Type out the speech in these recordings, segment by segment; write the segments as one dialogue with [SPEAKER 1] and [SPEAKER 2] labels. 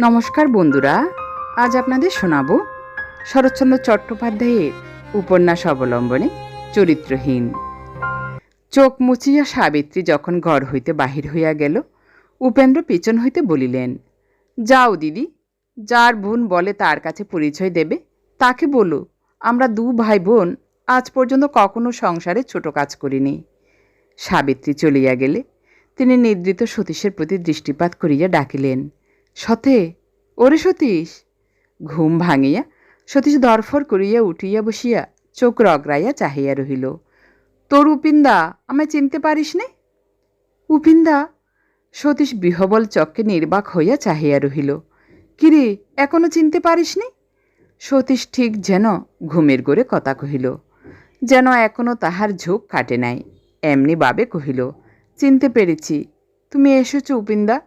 [SPEAKER 1] নমস্কার বন্ধুরা, আজ আপনাদের শোনাব শরৎচন্দ্র চট্টোপাধ্যায়ের উপন্যাস অবলম্বনে চরিত্রহীন। চোখ মুচিয়া সাবিত্রী যখন ঘর হইতে বাহির হইয়া গেল, উপেন্দ্র পিছন হইতে বলিলেন, যাও দিদি, যার বোন বলে তার কাছে পরিচয় দেবে, তাকে বলো, আমরা দু ভাই বোন আজ পর্যন্ত কখনো সংসারে ছোট কাজ করিনি। সাবিত্রী চলিয়া গেলে, তিনি নিদ্রিত সতীশের প্রতি দৃষ্টিপাত করিয়া ডাকিলেন সতে, ওরে সতীশ। ঘুম ভাঙিয়া সতীশ দরফর করিয়া উঠিয়া বসিয়া চোখ রগড়াইয়া চাহিয়া রহিল। তোর উপিন্দা, আমায় চিনতে পারিস নে? উপিন্দা, সতীশ বিহবল চক্কে নির্বাক হইয়া চাহিয়া রহিল। কিরে, এখনও চিনতে পারিসনি সতীশ ঠিক যেন ঘুমের গোরে কথা কহিল। যেন এখনও তাহার ঝোঁক কাটে নাই, এমনি বাবে কহিল, চিনতে পেরেছি। তুমি এসেছ উপিন্দা?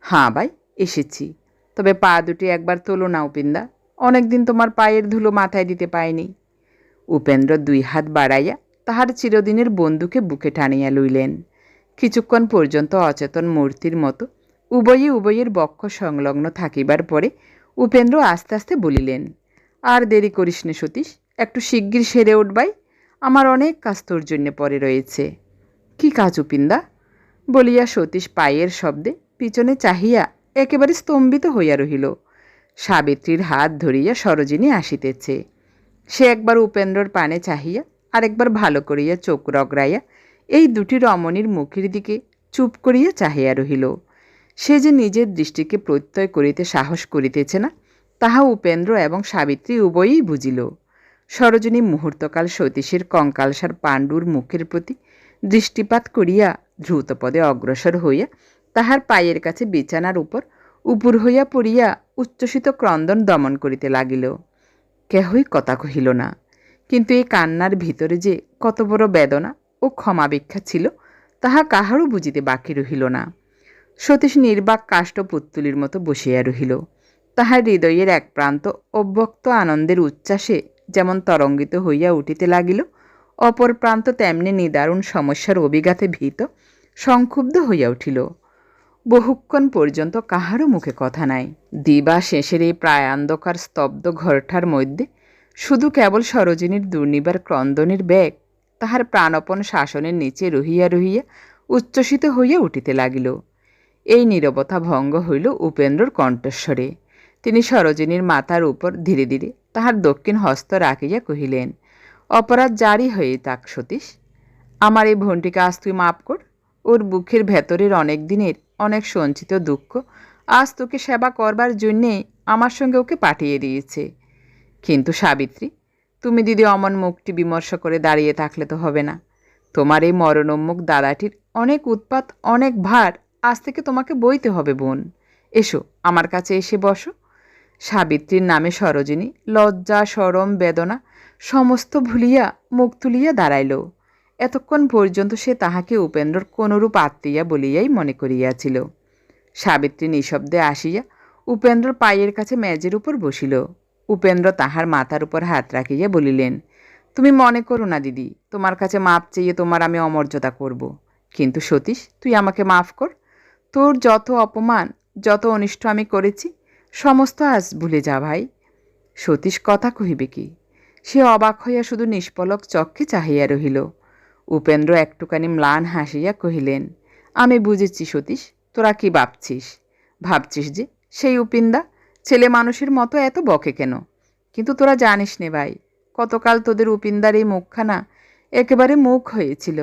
[SPEAKER 1] হাঁ ভাই। এসেছি। তবে পা দুটি একবার তোলো না উপিন্দা অনেকদিন তোমার পায়ের ধুলো মাথায় দিতে পাইনি উপেন্দ্র দুই হাত বাড়াইয়া তাহার চিরদিনের বন্ধুকে বুকে টানিয়া লইলেন। কিছুক্ষণ পর্যন্ত অচেতন মূর্তির মতো উভয়ে উভয়ের বক্ষ সংলগ্ন থাকিবার পরে উপেন্দ্র আস্তে আস্তে বলিলেন, আর দেরি করিস নে সতীশ, একটু শিগগির সেরে উঠবাই আমার অনেক কাজ তোর জন্য পরে রয়েছে। কি কাজ উপিন্দা বলিয়া সতীশ পায়ের শব্দে পিছনে চাহিয়া একেবারে স্তম্ভিত হইয়া রহিল। সাবিত্রীর হাত ধরিয়া সরোজিনী আসিতেছে। সে একবার উপেন্দ্রর পানে চাহিয়া, আরেকবার ভালো করিয়া চোখ রগড়াইয়া, এই দুটি রমণীর মুখের দিকে চুপ করিয়া চাহিয়া রহিল। সে যে নিজের দৃষ্টিকে প্রত্যয় করিতে সাহস করিতেছে না, তাহা উপেন্দ্র এবং সাবিত্রী উভয়ই বুঝিল। সরোজিনী মুহূর্তকাল সতীশের কঙ্কালসার পাণ্ডুর মুখের প্রতি দৃষ্টিপাত করিয়া দ্রুতপদে অগ্রসর হইয়া তাহার পায়ের কাছে বিছানার উপর উপুর হইয়া পড়িয়া উচ্ছ্বসিত ক্রন্দন দমন করিতে লাগিল। কেহই কথা কহিল না, কিন্তু এই কান্নার ভিতরে যে কত বড় বেদনা ও ক্ষমাভিক্ষা ছিল, তাহা কাহারও বুঝিতে বাকি রহিল না। সতীশ নির্বাক কাষ্ঠ পুত্তুলির মতো বসিয়া রহিল। তাহার হৃদয়ের এক প্রান্ত অব্যক্ত আনন্দের উচ্ছ্বাসে যেমন তরঙ্গিত হইয়া উঠিতে লাগিল, অপর প্রান্ত তেমনি নিদারুণ সমস্যার অভিঘাতে ভীত, সংক্ষুব্ধ হইয়া উঠিল। বহুক্ষণ পর্যন্ত কাহারও মুখে কথা নাই। দিবা শেষের এই প্রায় অন্ধকার স্তব্ধ ঘরটার মধ্যে শুধু কেবল সরোজিনীর দুর্নিবার ক্রন্দনের ব্যাগ তাহার প্রাণপণ শাসনের নিচে রহিয়া রহিয়া উচ্ছ্বসিত হইয়া উঠিতে লাগিল। এই নীরবতা ভঙ্গ হইল উপেন্দ্রর কণ্ঠস্বরে। তিনি সরোজিনীর মাথার উপর ধীরে ধীরে তাহার দক্ষিণ হস্ত রাখিয়া কহিলেন, অপরাধ জারি হয়ে তাক সতীশ। আমার এই ভনটিকে আজ তুই মাপ কর। ওর বুকের ভেতরের অনেক দিনের অনেক সঞ্চিত দুঃখ। আজ তোকে সেবা করবার জন্যে আমার সঙ্গে ওকে পাঠিয়ে দিয়েছে। কিন্তু সাবিত্রী, তুমি দিদি অমন মুখটি বিমর্ষ করে দাঁড়িয়ে থাকলে তো হবে না। তোমার এই মরণোন্মুখ দাদাটির অনেক উৎপাত, অনেক ভার আজ থেকে তোমাকে বইতে হবে, বোন। এসো, আমার কাছে এসে বসো। সাবিত্রীর নামে সরোজিনী লজ্জা, সরম, বেদনা সমস্ত ভুলিয়া মুখ তুলিয়া দাঁড়াইল। এতক্ষণ পর্যন্ত সে তাহাকে উপেন্দ্রর কোনরূপ আত্মীয়া বলিয়াই মনে করিয়াছিল। সাবিত্রী নিঃশব্দে আসিয়া উপেন্দ্র পায়ের কাছে মেজের উপর বসিল। উপেন্দ্র তাহার মাথার উপর হাত রাখিয়া বলিলেন, তুমি মনে করো না দিদি, তোমার কাছে মাপ চেয়ে তোমার আমি অমর্যাদা করব। কিন্তু সতীশ, তুই আমাকে মাফ কর। তোর যত অপমান, যত অনিষ্ট আমি করেছি, সমস্ত আজ ভুলে যা ভাই। সতীশ কথা কহিবে কি? সে অবাক হইয়া শুধু নিষ্পলক চক্ষে চাহিয়া রহিল। উপেন্দ্র একটুখানি ম্লান হাসিয়া কহিলেন, আমি বুঝেছি সতীশ, তোরা কি ভাবছিস? ভাবছিস যে সেই উপিন্দা ছেলে মানুষের মতো এত বকে কেন? কিন্তু তোরা জানিস নে ভাই, কতকাল তোদের উপিন্দার এই মুখখানা একেবারে মুখ হয়েছিল।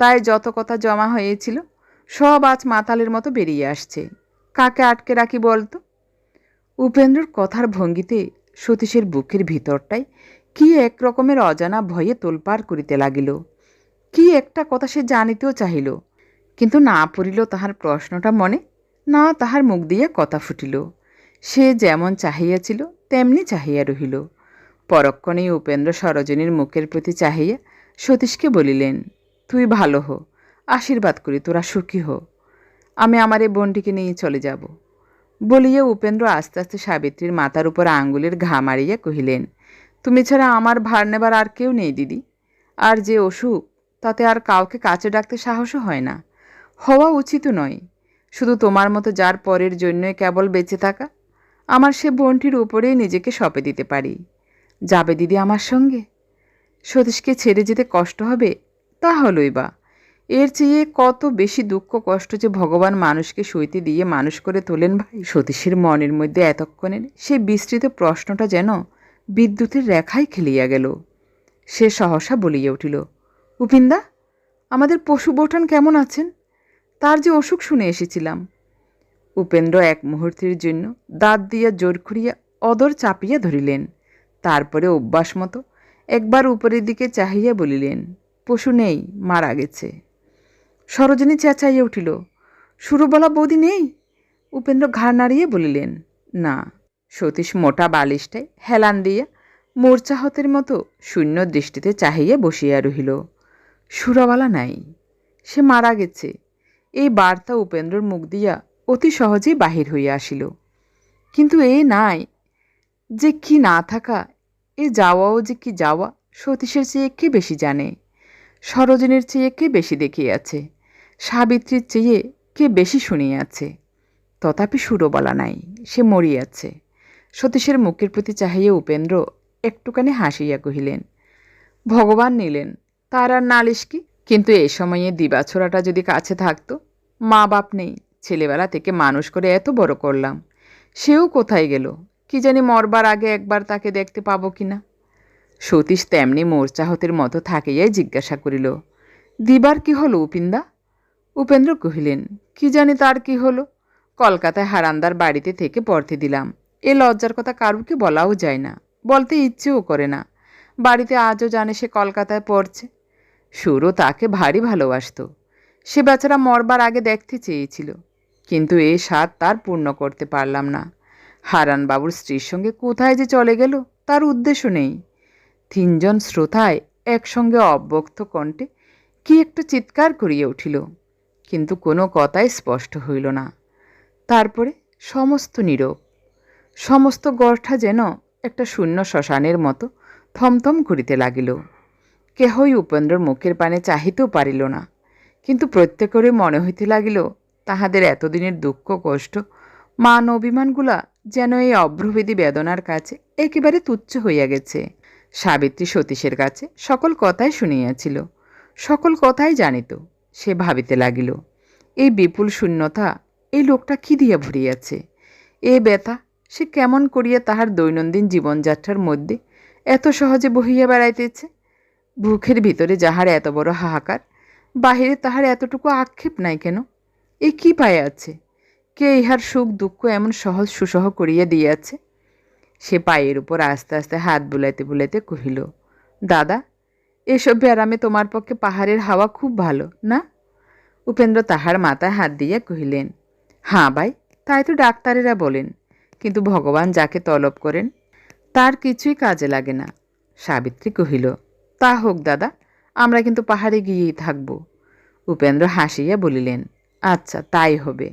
[SPEAKER 1] তাই যত কথা জমা হয়েছিল, সব আজ মাতালের মতো বেরিয়ে আসছে। কাকে আটকে রাখি বলতো? উপেন্দ্রর কথার ভঙ্গিতে সতীশের বুকের ভিতরটাই কি এক রকমের অজানা ভয়ে তোলপাড় করিতে লাগিল। কি একটা কথা সে জানিতেও চাহিল। কিন্তু না পড়িল তাহার প্রশ্নটা মনে, না তাহার মুখ দিয়া কথা ফুটিল। সে যেমন চাহিয়াছিল, তেমনি চাহিয়া রহিল। পরক্ষণেই উপেন্দ্র সরোজিনীর মুখের প্রতি চাহিয়া সতীশকে বলিলেন, তুই ভালো হো, আশীর্বাদ করি, তোরা সুখী হো। আমি আমার এই বোনটিকে নিয়ে চলে যাব। বলিয়া উপেন্দ্র আস্তে আস্তে সাবিত্রীর মাথার উপর আঙ্গুলের ঘা মারিয়া কহিলেন, তুমি ছাড়া আমার ভার নেবার আর কেউ নেই দিদি। আর যে অসুখ তাতে আর কাউকে কাছে ডাকতে সাহসও হয় না। হওয়া উচিত নয়। শুধু তোমার মতো যার পরের জন্যই কেবল বেঁচে থাকা, আমার সে বোনটির উপরেই নিজেকে সঁপে দিতে পারি। যাবে দিদি আমার সঙ্গে? সতীশকে ছেড়ে যেতে কষ্ট হবে? তা হলোই বা। এর চেয়ে কত বেশি দুঃখ কষ্ট যে ভগবান মানুষকে সইতে দিয়ে মানুষ করে তোলেন ভাই? সতীশের মনের মধ্যে এতক্ষণের সে বিস্তৃত প্রশ্নটা যেন বিদ্যুতের রেখায় খেলিয়া গেল। সে সহসা বলিয়া উঠিল উপিন্দা আমাদের পশু বোঠান কেমন আছেন? তার যে অসুখ শুনে এসেছিলাম। উপেন্দ্র এক মুহূর্তের জন্য দাঁত দিয়া জোর করিয়া অদর চাপিয়া ধরিলেন। তারপরে অভ্যাস মতো একবার উপরের দিকে চাহিয়া বলিলেন, পশু নেই, মারা গেছে। সরোজিনী চেঁচাইয়া উঠিল, সুরবলা বৌদি নেই? উপেন্দ্র ঘাড় নাড়িয়ে বলিলেন, না। সতীশ মোটা বালিশটায় হেলান দিয়া মোর্চাহতের মতো শূন্য দৃষ্টিতে চাহিয়া বসিয়া রহিল। সুরবালা নাই। সে মারা গেছে। এই বার্তা উপেন্দ্রর মুখ দিয়া অতি সহজেই বাহির হইয়া আসিল। কিন্তু এ নাই। যে কি না থাকা, এ যাওয়াও যে কি যাওয়া, সতীশের চেয়ে কে বেশি জানে? সরোজিনীর চেয়ে কে বেশি দেখিয়াছে? সাবিত্রীর চেয়ে কে বেশি শুনিয়াছে? তথাপি সুরবলা নাই, সে মরিয়াছে। সতীশের মুখের প্রতি চাহিয়া উপেন্দ্র একটুখানি হাসিয়া কহিলেন, ভগবান নিলেন তার আর নালিশ কি? কিন্তু এ সময়ে দিবাছোড়াটা যদি কাছে থাকতো মা বাপ নেই, ছেলেবেলা থেকে মানুষ করে এত বড় করলাম। সেও কোথায় গেল? কি জানি মরবার আগে একবার তাকে দেখতে পাবো কি না? সতীশ তেমনি মোর্চাহতের মতো থাকিয়াই জিজ্ঞাসা করিল, দিবার কি হলো উপিন্দা উপেন্দ্র কহিলেন, কি জানি তার কি হলো? কলকাতায় হারান্দার বাড়িতে থেকে পড়তে দিলাম। এ লজ্জার কথা কারুকে বলাও যায় না, বলতে ইচ্ছেও করে না। বাড়িতে আজও জানে সে কলকাতায় পড়ছে। সুরও তাকে ভারী ভালোবাসত। সে বেচারা মরবার আগে দেখতে চেয়েছিল, কিন্তু এ স্বাদ তার পূর্ণ করতে পারলাম না। হারানবাবুর স্ত্রীর সঙ্গে কোথায় যে চলে গেল, তার উদ্দেশ্য নেই। তিনজন শ্রোতায় একসঙ্গে অব্যক্ত কণ্ঠে কি একটু চিৎকার করিয়া উঠিল, কিন্তু কোনো কথাই স্পষ্ট হইল না। তারপরে সমস্ত নীরব, সমস্ত গর্ঠা যেন একটা শূন্য শ্মশানের মতো থমথম করিতে লাগিল। কেহই উপেন্দ্রর মুখের পানে চাহিতেও পারিল না। কিন্তু প্রত্যেকেরই মনে হইতে লাগিল, তাহাদের এতদিনের দুঃখ, কষ্ট, মান অভিমানগুলা যেন এই অভ্রভেদী বেদনার কাছে একেবারে তুচ্ছ হইয়া গেছে। সাবিত্রী সতীশের কাছে সকল কথাই শুনিয়াছিল, সকল কথাই জানিত, সে ভাবিতে লাগিল, এই বিপুল শূন্যতা এই লোকটা কি দিয়া ভরিয়াছে? এ ব্যথা সে কেমন করিয়া তাহার দৈনন্দিন জীবনযাত্রার মধ্যে এত সহজে বহিয়া বেড়াইতেছে? বুকের ভিতরে যাহার এত বড় হাহাকার, বাহিরে তাহার এতটুকু আক্ষেপ নাই কেন? এ কি পায়ে আছে? কে ইহার সুখ দুঃখ এমন সহজ সুসহ করিয়া দিয়াছে? সে পায়ের উপর আস্তে আস্তে হাত বুলাইতে বুলাইতে কহিল, দাদা, এসব ব্যারামে তোমার পক্ষে পাহাড়ের হাওয়া খুব ভালো, না? উপেন্দ্র তাহার মাথায় হাত দিয়া কহিলেন হাঁ ভাই, তাই তো ডাক্তারেরা বলেন, কিন্তু ভগবান যাকে তলব করেন, তার কিছুই কাজে লাগে না। সাবিত্রী কহিল তা হোক, দাদা, আমরা কিন্তু পাহাড়ে গিয়েই থাকব। উপেন্দ্র হাসিয়া বলিলেন আচ্ছা তাই হবে।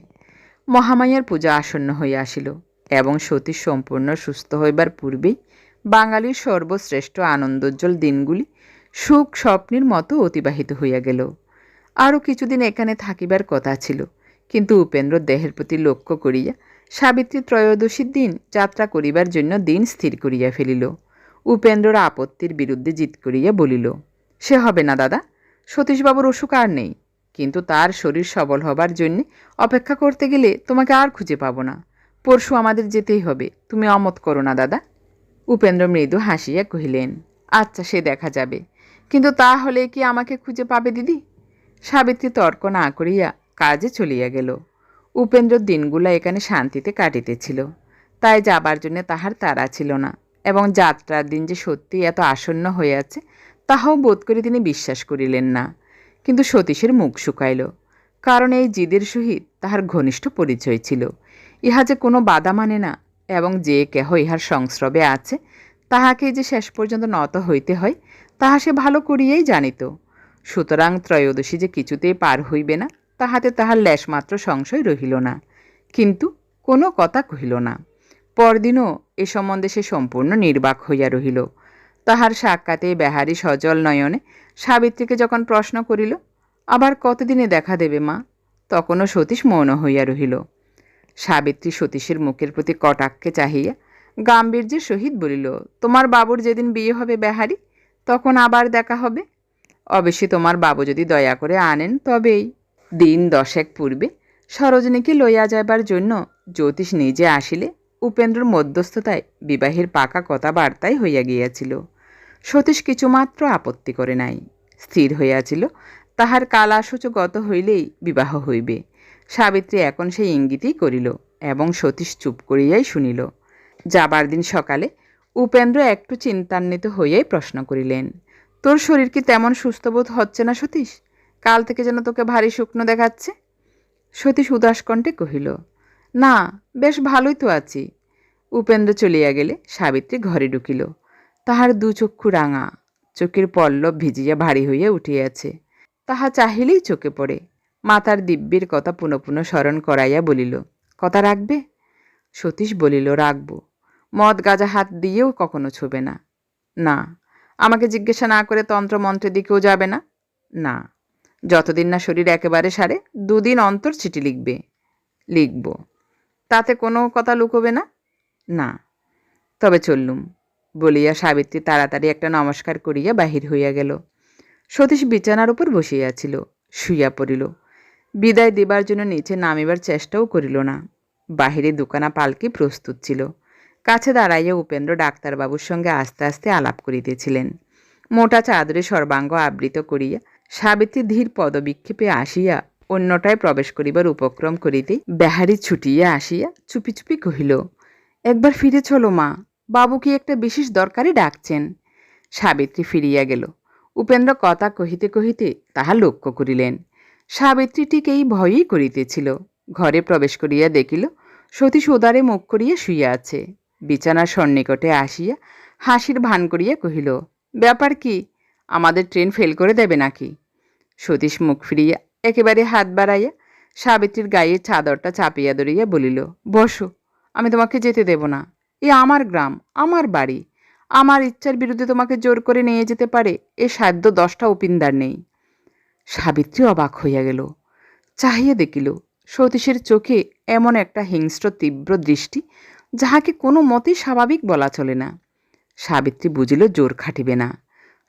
[SPEAKER 1] মহামায়ার পূজা আসন্ন হইয়া আসিল এবং সতী সম্পূর্ণ সুস্থ হইবার পূর্বেই বাঙালির সর্বশ্রেষ্ঠ আনন্দোজ্জ্বল দিনগুলি সুখ স্বপ্নের মতো অতিবাহিত হইয়া গেল। আরও কিছুদিন এখানে থাকিবার কথা ছিল, কিন্তু উপেন্দ্র দেহের প্রতি লক্ষ্য করিয়া সাবিত্রী ত্রয়োদশীর দিন যাত্রা করিবার জন্য দিন স্থির করিয়া ফেলিল। উপেন্দ্রর আপত্তির বিরুদ্ধে জিত করিয়া বলিল, সে হবে না দাদা, সতীশবাবুর অসুখ আর নেই। কিন্তু তার শরীর সবল হবার জন্যে অপেক্ষা করতে গেলে তোমাকে আর খুঁজে পাবো না। পরশু আমাদের যেতেই হবে, তুমি অমত করো না দাদা। উপেন্দ্র মৃদু হাসিয়া কহিলেন আচ্ছা সে দেখা যাবে। কিন্তু তা হলে কি আমাকে খুঁজে পাবে দিদি? সাবিত্রী তর্ক না করিয়া কাজে চলিয়া গেল। উপেন্দ্র দিনগুলা এখানে শান্তিতে কাটিতেছিল। তাই যাবার জন্য তাহার তাড়া ছিল না। এবং যাত্রার দিন যে সত্যি এত আসন্ন হইয়াছে তাহাও বোধ করে তিনি বিশ্বাস করিলেন না। কিন্তু সতীশের মুখ শুকাইল। কারণ এই জিদের সহিত তাহার ঘনিষ্ঠ পরিচয় ছিল। ইহা যে কোনো বাধা মানে না, এবং যে কেহ ইহার সংস্রবে আছে, তাহাকে যে শেষ পর্যন্ত নত হইতে হয়, তাহা সে ভালো করিয়াই জানিত। সুতরাং ত্রয়োদশী যে কিছুতেই পার হইবে না, তাহাতে তাহার লেশমাত্র সংশয় রহিল না। কিন্তু কোনো কথা কহিল না। পরদিনও এ সম্বন্ধে সে সম্পূর্ণ নির্বাক হইয়া রহিল। তাহার সাক্ষাতে বেহারি সজল নয়নে সাবিত্রীকে যখন প্রশ্ন করিল, আবার কতদিনে দেখা দেবে মা? তখনও সতীশ মৌন হইয়া রহিল। সাবিত্রী সতীশের মুখের প্রতি কটাক্ষে চাহিয়া গাম্ভীর্যের সহিত বলিল, তোমার বাবুর যেদিন বিয়ে হবে বেহারি, তখন আবার দেখা হবে। অবশ্যই তোমার বাবু যদি দয়া করে আনেন, তবেই দিন দশেক পূর্বে সরোজিনীকে লইয়া যাইবার জন্য জ্যোতিষ নিজে আসিলে উপেন্দ্রর মধ্যস্থতায় বিবাহের পাকা কথাবার্তাই হইয়া গিয়াছিল। সতীশ কিছুমাত্র আপত্তি করে নাই। স্থির হইয়াছিল, তাহার কালাসূচ গত হইলেই বিবাহ হইবে। সাবিত্রী এখন সেই ইঙ্গিতই করিল এবং সতীশ চুপ করিয়াই শুনিল। যাবার দিন সকালে উপেন্দ্র একটু চিন্তান্বিত হইয়াই প্রশ্ন করিলেন, তোর শরীর কি তেমন সুস্থবোধ হচ্ছে না সতীশ? কাল থেকে যেন তোকে ভারী শুকনো দেখাচ্ছে? সতীশ উদাসকণ্ঠে কহিল না, বেশ ভালোই তো আছি। উপেন্দ্র চলিয়া গেলে সাবিত্রী ঘরে ঢুকিল। তাহার দু চক্ষু রাঙা, চোখের পল্লব ভিজিয়া ভারী হইয়া উঠিয়াছে। তাহা চাহিলেই চোখে পড়ে। মাতার দিব্যের কথা পুনঃ পুনঃ স্মরণ করাইয়া বলিল, কথা রাখবে? সতীশ বলিল, রাখব। মদ গাজা হাত দিয়েও কখনো ছবে না। না। আমাকে জিজ্ঞাসা না করে তন্ত্রমন্ত্রের দিকেও যাবে না? না। যতদিন না শরীর একেবারে সারে, দুদিন অন্তর চিঠি লিখবে। লিখব। তাতে কোনো কথা লুকোবে না? না। তবে চললুম, বলিয়া সাবিত্রী তাড়াতাড়ি একটা নমস্কার করিয়া বাহির হইয়া গেল। সতীশ বিছানার উপর বসিয়াছিল শুইয়া পড়িল। বিদায় দিবার জন্য নিচে নামিবার চেষ্টাও করিল না। বাহিরে দোকানা পালকি প্রস্তুত ছিল। কাছে দাঁড়াইয়া উপেন্দ্র ডাক্তারবাবুর সঙ্গে আস্তে আস্তে আলাপ করিতেছিলেন। মোটা চাদরে সর্বাঙ্গ আবৃত করিয়া সাবিত্রী ধীর পদবিক্ষেপে আসিয়া অন্যটায় প্রবেশ করিবার উপক্রম করিতে বেহারি ছুটিয়া আসিয়া চুপি চুপি কহিল, একবার ফিরে চলো মা বাবু কি একটা বিশেষ দরকারে ডাকছেন। সাবিত্রী ফিরিয়া গেল। উপেন্দ্র কথা কহিতে কহিতে তাহা লক্ষ্য করিলেন। সাবিত্রী ঠিক এই ভয়ই করিতেছিল। ঘরে প্রবেশ করিয়া দেখিল সতীশ উদারে মুখ করিয়া শুইয়া আছে। বিছানার সন্নিকটে আসিয়া হাসির ভান করিয়া কহিল, ব্যাপার কি? আমাদের ট্রেন ফেল করে দেবে নাকি? সতীশ মুখ ফিরিয়া একেবারে হাত বাড়াইয়া সাবিত্রীর গায়ে চাদরটা চাপিয়া ধরিয়া বলিল, বসো, আমি তোমাকে যেতে দেব না। এ আমার গ্রাম, আমার বাড়ি। আমার ইচ্ছার বিরুদ্ধে তোমাকে জোর করে নিয়ে যেতে পারে এ সাধ্য দশটা উপিন্দার নেই সাবিত্রী অবাক হইয়া গেল, চাহিয়া দেখিল, সতীশের চোখে এমন একটা হিংস্র তীব্র দৃষ্টি, যাহাকে কোনো মতেই স্বাভাবিক বলা চলে না। সাবিত্রী বুঝিল, জোর খাটিবে না।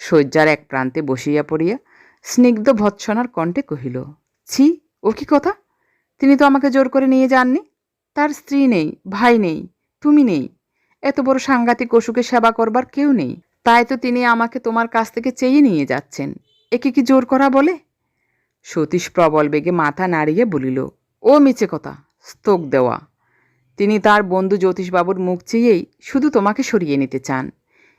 [SPEAKER 1] শয্যার এক প্রান্তে বসিয়া পড়িয়া স্নিগ্ধ ভৎসনার কণ্ঠে কহিল, ছি, ও কি কথা? তিনি তো আমাকে জোর করে নিয়ে যাননি। তার স্ত্রী নেই, ভাই নেই, তুমি নেই। এত বড় সাংঘাতিক অসুখে সেবা করবার কেউ নেই। তাই তো তিনি আমাকে তোমার কাছ থেকে চেয়ে নিয়ে যাচ্ছেন। একে কি জোর করা বলে? সতীশ প্রবল বেগে মাথা নাড়িয়ে বলিল, ও মিছে কথা, স্তোক দেওয়া। তিনি তার বন্ধু জ্যোতিষবাবুর মুখ চেয়েই শুধু তোমাকে সরিয়ে নিতে চান।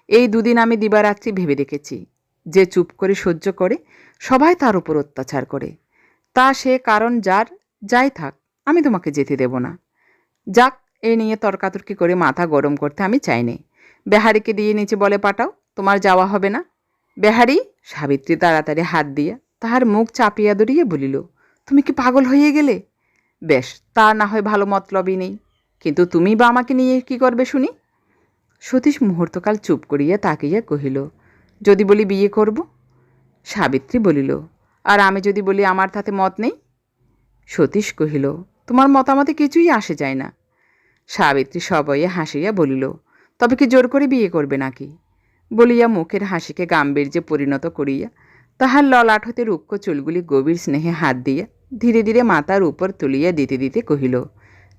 [SPEAKER 1] এই দুদিন আমি দিবারাত্রি ভেবে দেখেছি। যে চুপ করে সহ্য করে, সবাই তার উপর অত্যাচার করে। তা সে কারণ যার, যাই থাক, আমি তোমাকে যেতে দেব না। যাক, এ নিয়ে তর্কাতর্কি করে মাথা গরম করতে আমি চাইনি বেহারিকে দিয়ে নিচে বলে পাঠাও, তোমার যাওয়া হবে না। বেহারি, সাবিত্রী তাড়াতাড়ি হাত দিয়া তাহার মুখ চাপিয়া ধরিয়ে বলিল, তুমি কি পাগল হয়ে গেলে? বেশ, তা না হয় ভালো মতলবই নেই। কিন্তু তুমি বা আমাকে নিয়ে কি করবে শুনি? সতীশ মুহূর্তকাল চুপ করিয়া তাকিয়া কহিল যদি বলি বিয়ে করব? সাবিত্রী বলিল, আর আমি যদি বলি আমার তাতে মত নেই? সতীশ কহিল, তোমার মতামতে কিছুই আসে যায় না। সাবিত্রী সবয়ে হাসিয়া বলিল, তবে কি জোর করে বিয়ে করবে নাকি? বলিয়া মুখের হাসিকে গাম্ভীর্যে পরিণত করিয়া তাহার ললাট হতে রুক্ষ চুলগুলি গভীর স্নেহে হাত দিয়া ধীরে ধীরে মাথার উপর তুলিয়া দিতে দিতে কহিল,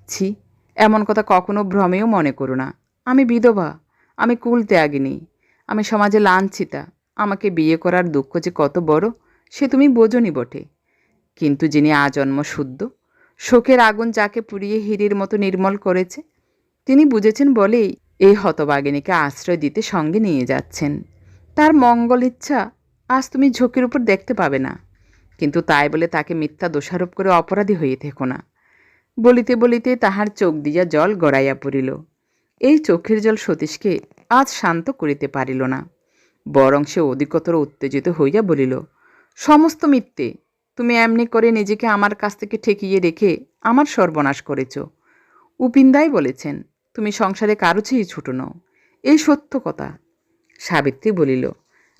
[SPEAKER 1] ছি, এমন কথা কখনো ভ্রমেও মনে করো না। আমি বিধবা, আমি কুল ত্যাগিনী। আমি সমাজে লাঞ্ছিতা। আমাকে বিয়ে করার দুঃখ যে কত বড়, সে তুমি বোঝনি বটে। কিন্তু যিনি আজন্ম শুদ্ধ, শোকের আগুন যাকে পুড়িয়ে হিরির মতো নির্মল করেছে, তিনি বুঝেছেন বলেই এই হতবাগিনীকে আশ্রয় দিতে সঙ্গে নিয়ে যাচ্ছেন। তার মঙ্গল ইচ্ছা আজ তুমি ঝোঁকের উপর দেখতে পাবে না। কিন্তু তাই বলে তাকে মিথ্যা দোষারোপ করে অপরাধী হয়ে থেকো না। বলিতে বলিতে তাহার চোখ দিয়া জল গড়াইয়া পড়িল। এই চোখের জল সতীশকে আজ শান্ত করিতে পারিল না। বরং সে অধিকতর উত্তেজিত হইয়া বলিল, সমস্ত মিথ্যে। তুমি এমনি করে নিজেকে আমার কাছ থেকে ঠেকিয়ে রেখে আমার সর্বনাশ করেছ। উপিন্দাই বলেছেন, তুমি সংসারে কারও চেয়ে ছুটো নও। এই সত্য কথা। সাবিত্রী বলিল,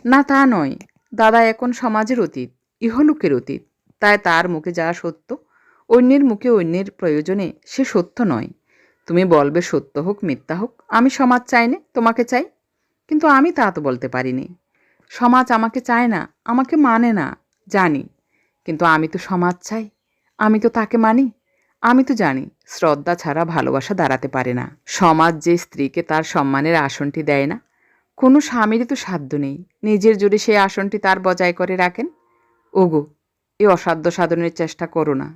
[SPEAKER 1] না তা নয়। দাদা এখন সমাজের অতীত, ইহলোকের অতীত। তাই তার মুখে যা সত্য, অন্যের মুখে অন্যের প্রয়োজনে সে সত্য নয়। তুমি বলবে সত্য হোক, মিথ্যা হোক, আমি সমাজ চাই না, তোমাকে চাই। কিন্তু আমি তা তো বলতে পারিনি। সমাজ আমাকে চায় না, আমাকে মানে না, জানি। কিন্তু আমি তো সমাজ চাই, আমি তো তাকে মানি, আমি তো জানি, শ্রদ্ধা ছাড়া ভালোবাসা দাঁড়াতে পারে না। সমাজ যে স্ত্রীকে তার সম্মানের আসনটি দেয় না, কোনো স্বামীরই তো সাধ্য নেই। নিজের জোরে সেই আসনটি তার বজায় করে রাখেন, ওগো এ অসাধ্য সাধনের চেষ্টা করো না।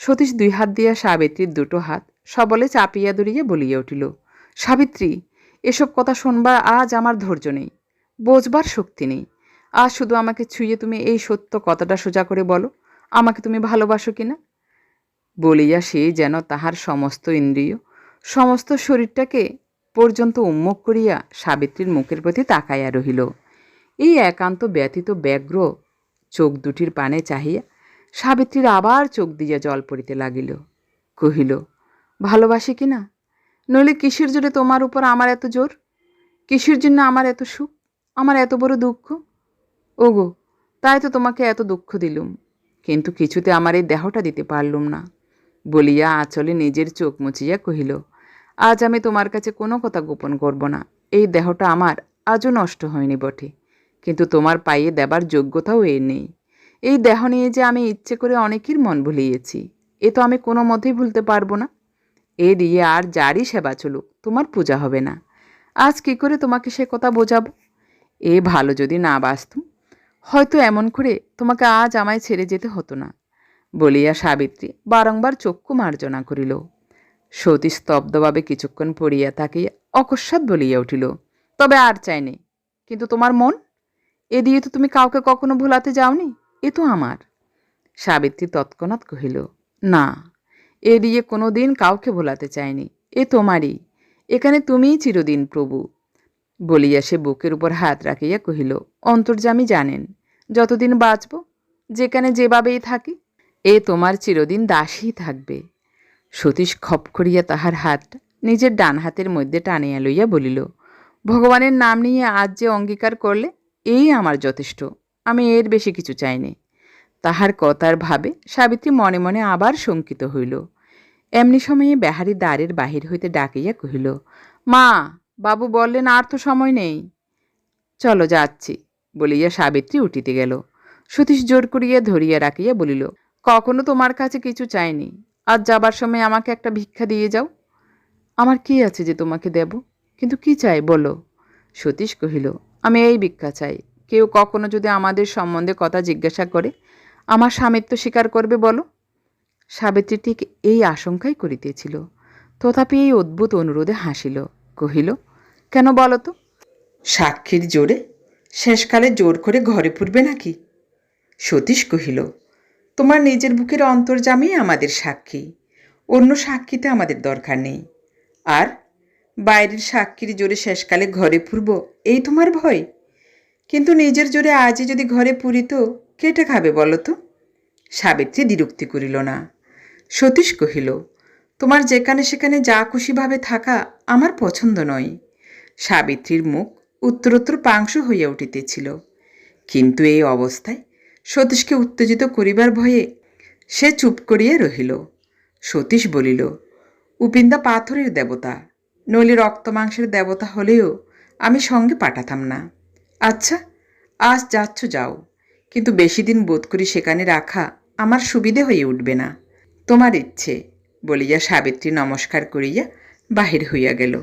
[SPEAKER 1] সতীশ দুই হাত দিয়া সাবিত্রীর দুটো হাত সবলে চাপিয়া দড়িয়ে বলিয়া উঠিল, সাবিত্রী, এসব কথা শুনবার আজ আমার ধৈর্য নেই, বোঝবার শক্তি নেই। আজ শুধু আমাকে ছুঁয়ে তুমি এই সত্য কথাটা সোজা করে বলো, আমাকে তুমি ভালোবাসো কিনা বলিয়া সে যেন তাহার সমস্ত ইন্দ্রিয়, সমস্ত শরীরটাকে পর্যন্ত উন্মুখ করিয়া সাবিত্রীর মুখের প্রতি তাকাইয়া রহিল। এই একান্ত ব্যতীত ব্যগ্র চোখ দুটির পানে চাহিয়া সাবিত্রীর আবার চোখ দিয়া জল পড়িতে লাগিল। কহিল ভালোবাসি কি না? নইলে কিসের জোরে তোমার উপর আমার এত জোর? কিসের জন্য আমার এত সুখ? আমার এত বড় দুঃখ? ওগো, তাই তো তোমাকে এত দুঃখ দিলুম। কিন্তু কিছুতে আমার এই দেহটা দিতে পারলুম না। বলিয়া আঁচলে নিজের চোখ মুছিয়া কহিল, আজ আমি তোমার কাছে কোনো কথা গোপন করব না। এই দেহটা আমার, আজও নষ্ট হয়নি বটে। কিন্তু তোমার পাইয়ে দেবার যোগ্যতাও এর নেই। এই দেহ নিয়ে যে আমি ইচ্ছে করে অনেকের মন ভুলিয়েছি, এ তো আমি কোনো মতেই ভুলতে পারব না। এ দিয়ে আর যারই সেবা চলুক, তোমার পূজা হবে না। আজ কি করে তোমাকে সে কথা বোঝাবো? এ ভালো যদি না বাঁচতুম হয়তো এমন করে তোমাকে আজ আমায় ছেড়ে যেতে হতো না, বলিয়া সাবিত্রী বারংবার চক্ষু মার্জনা করিল। সতী স্তব্ধভাবে কিছুক্ষণ পড়িয়া তাকিয়া অকস্মাৎ বলিয়া উঠিল, তবে আর চাইনি কিন্তু তোমার মন? এ দিয়ে তো তুমি কাউকে কখনো ভোলাতে যাওনি, এ তো আমার। সাবিত্রী তৎক্ষণাৎ কহিল, না এ দিয়ে কোনো দিন কাউকে ভোলাতে চাইনি এ তোমারই। এখানে তুমিই চিরদিন প্রভু। বলিয়া সে বুকের উপর হাত রাখিয়া কহিল, অন্তর্যামী জানেন, যতদিন বাঁচব, যেখানে যেভাবেই থাকি, এ তোমার চিরদিন দাসী থাকবে। সতীশ খপ করিয়া তাহার হাত নিজের ডান হাতের মধ্যে টানিয়া লইয়া বলিল, ভগবানের নাম নিয়ে আজ যে অঙ্গীকার করলে, এই আমার যথেষ্ট। আমি এর বেশি কিছু চাইনি। তাহার কথার ভাবে সাবিত্রী মনে মনে আবার শঙ্কিত হইল। এমনি সময়ে বেহারি দ্বারের বাহির হইতে ডাকিয়া কহিল, মা, বাবু বললেন আর তো সময় নেই। চলো যাচ্ছি, বলিয়া সাবিত্রী উঠিতে গেল। সতীশ জোর করিয়া ধরিয়া রাখিয়া বলিল, কখনো তোমার কাছে কিছু চাইনি। আজ যাবার সময় আমাকে একটা ভিক্ষা দিয়ে যাও। আমার কি আছে যে তোমাকে দেব? কিন্তু কি চাই বলো? সতীশ কহিল, আমি এই ভিক্ষা চাই। কেউ কখনো যদি আমাদের সম্বন্ধে কথা জিজ্ঞাসা করে আমার স্বামিত্ব স্বীকার করবে, বলো। সাবিত্রী ঠিক এই আশঙ্কাই করিতেছিল। তথাপি এই অদ্ভুত অনুরোধে হাসিল, কহিল, কেন বলো তো? সাক্ষীর জোরে, শেষকালে জোর করে ঘরে পুরবে নাকি? সতীশ কহিল, তোমার নিজের বুকের অন্তর্জামই আমাদের সাক্ষী। অন্য সাক্ষীতে আমাদের দরকার নেই। আর বাইরের সাক্ষীর জোরে শেষকালে ঘরে পুরব এই তোমার ভয়। কিন্তু নিজের জোরে আজই যদি ঘরে পুরিত কেটে খাবে বলো তো? সাবিত্রী দ্বিরুক্তি করিল না। সতীশ কহিল, তোমার যেখানে সেখানে যা খুশিভাবে থাকা আমার পছন্দ নয়। সাবিত্রীর মুখ উত্তরোত্তর পাংশু হইয়া উঠিতেছিল। কিন্তু এই অবস্থায় সতীশকে উত্তেজিত করিবার ভয়ে সে চুপ করিয়া রহিল। সতীশ বলিল উপিন্দা পাথরের দেবতা, নইলে রক্ত মাংসের দেবতা হলেও আমি সঙ্গে পাঠাতাম না। আচ্ছা আজ যাচ্ছ যাও। কিন্তু বেশি দিন বোধ করি সেখানে রাখা আমার সুবিধে হয়ে উঠবে না। তোমার ইচ্ছে, বলিয়া সাবিত্রী নমস্কার করিয়া বাহির হইয়া গেল।